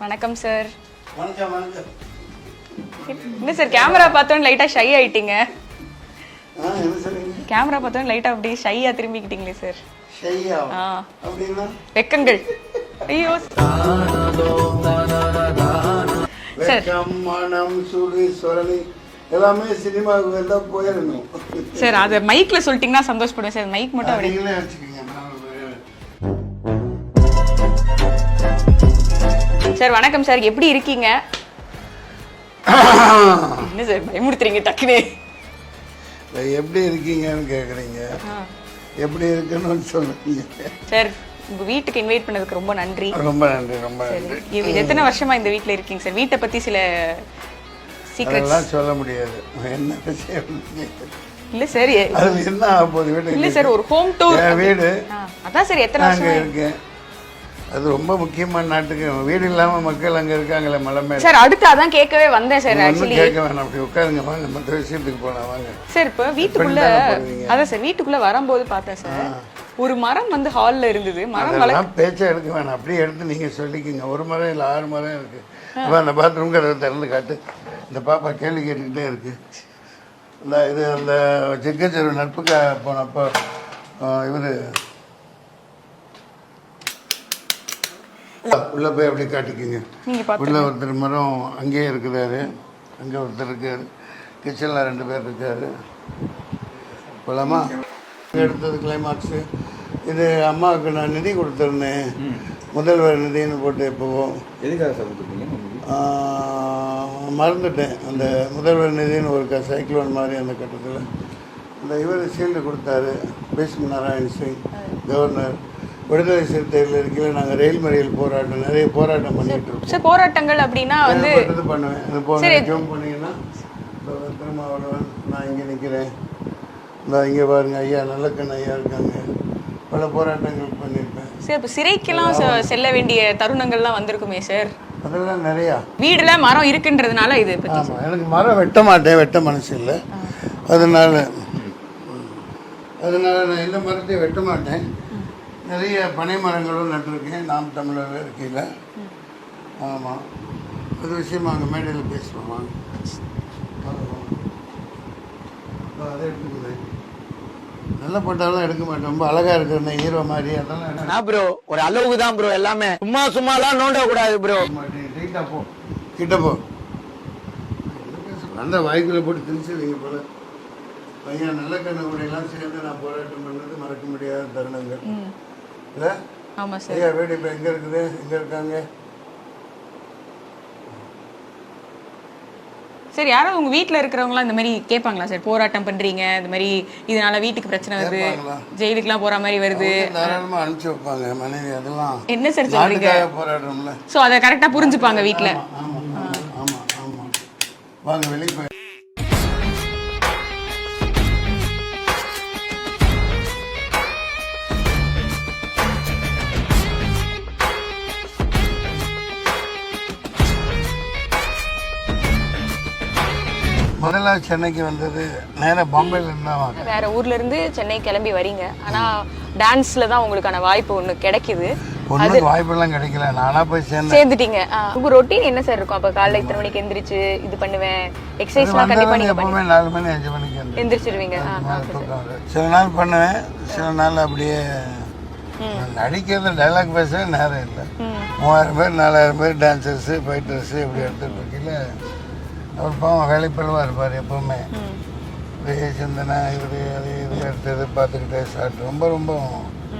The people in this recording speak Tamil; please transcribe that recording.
வணக்கம் சார் வணக்கம் வணக்கம். என்ன சார் கேமரா பார்த்தோன்னு லைட்டா ஷை ஆயிட்டீங்க? கேமரா பார்த்தோன்னு லைட்டா அப்படியே ஷையா திரும்பிக்கிட்டீங்களே சார் ஷையா அப்படின்னா? வெக்கங்கள். ஐயோ வெக்கம் மனம் சுடு சொரணி எல்லாமே சினிமாவுக்கு வந்தா போயிடணும். சார் அதை மைக்ல சொல்லிட்டீங்கன்னா சந்தோஷப்படுவேன் சார் மைக் மட்டும் அப்படி சார் வணக்கம் சார். எப்படி இருக்கீங்க? என்ன சார் பயமுடுத்துறீங்க டக்குனு இல்ல, எப்படி இருக்கீங்கன்னு கேக்குறீங்க. எப்படி இருக்குன்னு சொல்லுங்க சார் உங்க வீட்டுக்கு இன்வைட் பண்ணதுக்கு ரொம்ப நன்றி. ரொம்ப நன்றி ரொம்ப நன்றி. எத்தனை வருஷமா இந்த வீட்ல இருக்கீங்க சார்? வீட்டை பத்தி சில அதெல்லாம் சொல்ல முடியாது. என்ன விஷயம்? இல்ல சார் அது என்ன ஆக போகுது? இல்ல வீட்டுக்கு சார் ஒரு ஹோம் டூர் வீடு. அதான் சார் எத்தனை வருஷமா இருக்கேன். அது ரொம்ப முக்கியமான நாட்டுக்கு. வீடு இல்லாம மக்கள் அங்க இருக்காங்களே மலை மேல. சார் அடுத்து அதான் கேட்கவே வந்தேன் சார் ஆக்சுவலி கேட்க வேணாம். அப்படி உட்காருங்க வாங்க. மற்ற விஷயத்துக்கு போலாம் வாங்க. சார் இப்போ வீட்டுக்குள்ள. அதான் சார் வீட்டுக்குள்ள வரும்போது பார்த்தேன் சார் ஒரு மரம் வந்து ஹால்ல இருந்தது. மரம் அதெல்லாம் பேச்சா எடுக்க வேணாம். அப்படியே எடுத்து நீங்க சொல்லிக்கோங்க. ஒரு மரம் இல்லை ஆறு மரம் இருக்கு. அப்போ அந்த பாத்ரூம் கதவை திறந்து காட்டு. இந்த பாப்பா கேள்வி கேட்டுக்கிட்டே இருக்கு. இந்த இது அந்த ஜிக்கச்செரு நட்புக்கா போனப்போ இவர் உள்ள போய் அப்படியே காட்டிக்கோங்க. உள்ள ஒருத்தர் மரம் அங்கேயே இருக்கிறாரு. அங்கே ஒருத்தர் இருக்காரு. கிச்சனில் ரெண்டு பேர் இருக்காரு. போலாமா? எடுத்தது கிளைமாக்ஸு இது அம்மாவுக்கு நான் நிதி கொடுத்துருந்தேன். முதல்வர் நிதின்னு போட்டு எப்போவும் எதுக்காக சார் கொடுத்துருக்கீங்க? மறந்துட்டேன். அந்த முதல்வர் நிதின்னு ஒரு க சைக்ளோன் மாதிரி அந்த கட்டத்தில். அந்த இவர் ஷீல்டு கொடுத்தாரு. பீஷ்ம நாராயண் சிங் கவர்னர் விடுதலை சிறுத்தைகள் இருக்கையில் நாங்கள் ரயில் மறியல் போராட்டம் நிறைய போராட்டம் பண்ணிட்டு இருக்கோம். சார் போராட்டங்கள் அப்படின்னா வந்து இது பண்ணுவேன். போன ஜூம் பண்ணீங்கன்னா திருமாவளவன் நான் இங்கே நிற்கிறேன் இந்த இங்கே பாருங்க ஐயா நல்லக்கண் ஐயா இருக்காங்க. பல போராட்டங்கள் பண்ணியிருப்பேன். சார் இப்போ சிறைக்கெல்லாம் செல்ல வேண்டிய தருணங்கள்லாம் வந்திருக்குமே சார். அதெல்லாம் நிறையா. வீடுல மரம் இருக்குன்றதுனால இது ஆமாம் எனக்கு மரம் வெட்ட மாட்டேன் வெட்ட மனசு இல்லை. அதனால அதனால நான் எந்த மரத்தையும் வெட்ட மாட்டேன். நிறைய பனை மரங்களும் நட்டிருக்கேன். நாம் தமிழர் இருக்கையில். ஆமாம் அது விஷயமா அங்கே மேடையில் பேசுவோம்? வாங்க. அதை எடுத்துக்கிறேன் நல்ல போட்டாலும் எடுக்க மாட்டேன் ரொம்ப அழகாக இருக்கிற ஹீரோ மாதிரி. அதெல்லாம் ப்ரோ ஒரு அளவுக்கு தான் ப்ரோ எல்லாமே. சும்மா சும்மாலாம் நோண்ட கூடாது ப்ரோ மாட்டேன் ரைட்டா போ. கிட்ட போ. அந்த வாய்க்குள்ள போட்டு திணிச்சிருவீங்க போல. பையன் நல்ல கண்ணு கூட எல்லாம் சேர்ந்து நான் போராட்டம் பண்ணது மறக்க முடியாத தருணங்கள். இல்ல ஆமா சார். ஐயா வீடு இப்போ எங்க இருக்குது? எங்க இருக்காங்க? சார் யாராவது உங்க வீட்ல இருக்கிறவங்களாம் இந்த மாதிரி கேட்பாங்களா சார்? போராட்டம் பண்றீங்க இந்த மாதிரி இதனால வீட்டுக்கு பிரச்சனை வருது? ஜெயிலுக்குலாம் போற மாதிரி வருது. அவங்க தாராளமா அனுப்பிச்சு வைப்பாங்க மனைவி அதெல்லாம். என்ன சார் நாட்டுக்காக போராடுறோம்ல. சோ அதை கரெக்டா புரிஞ்சுப்பாங்க வீட்ல. ஆமா ஆமா ஆமா ஆமா. வாங்க வெளியே போய். முதல்ல சென்னைக்கு வந்தது நேரா பாம்பேல இருந்தா வேற ஊர்ல இருந்து சென்னை கிளம்பி வரீங்க. ஆனா டான்ஸ்ல தான் உங்களுக்கான வாய்ப்பு ஒண்ணு கிடைக்குது. ஒன்றுக்கு வாய்ப்பெல்லாம் கிடைக்கல. நானா போய் சேர்ந்தேன். சேர்ந்துட்டீங்க. உங்க ரொட்டீன் என்ன சார் இருக்கும்? அப்ப காலைல இத்தனை மணிக்கு எந்திரிச்சு இது பண்ணுவேன். எக்ஸசைஸ்லாம் கண்டிப்பா நீங்க எப்பவுமே நாலு மணி அஞ்சு மணிக்கு எந்திரிச்சிருவீங்க. சில நாள் பண்ணுவேன். சில நாள் அப்படியே நடிக்கிறது டைலாக் பேசவே நேரம் இல்லை. மூவாயிரம் பேர் நாலாயிரம் பேர் டான்சர்ஸு ஃபைட்டர்ஸு இப்படி எடுத்துட்டு இருக்கையில் அவர் பாவம் வேலைப்பழுவாக இருப்பார் எப்பவுமே. இதே சிந்தனை இவர் அது இது எடுத்தது பார்த்துக்கிட்டே சாப்பிட்டு ரொம்ப ரொம்ப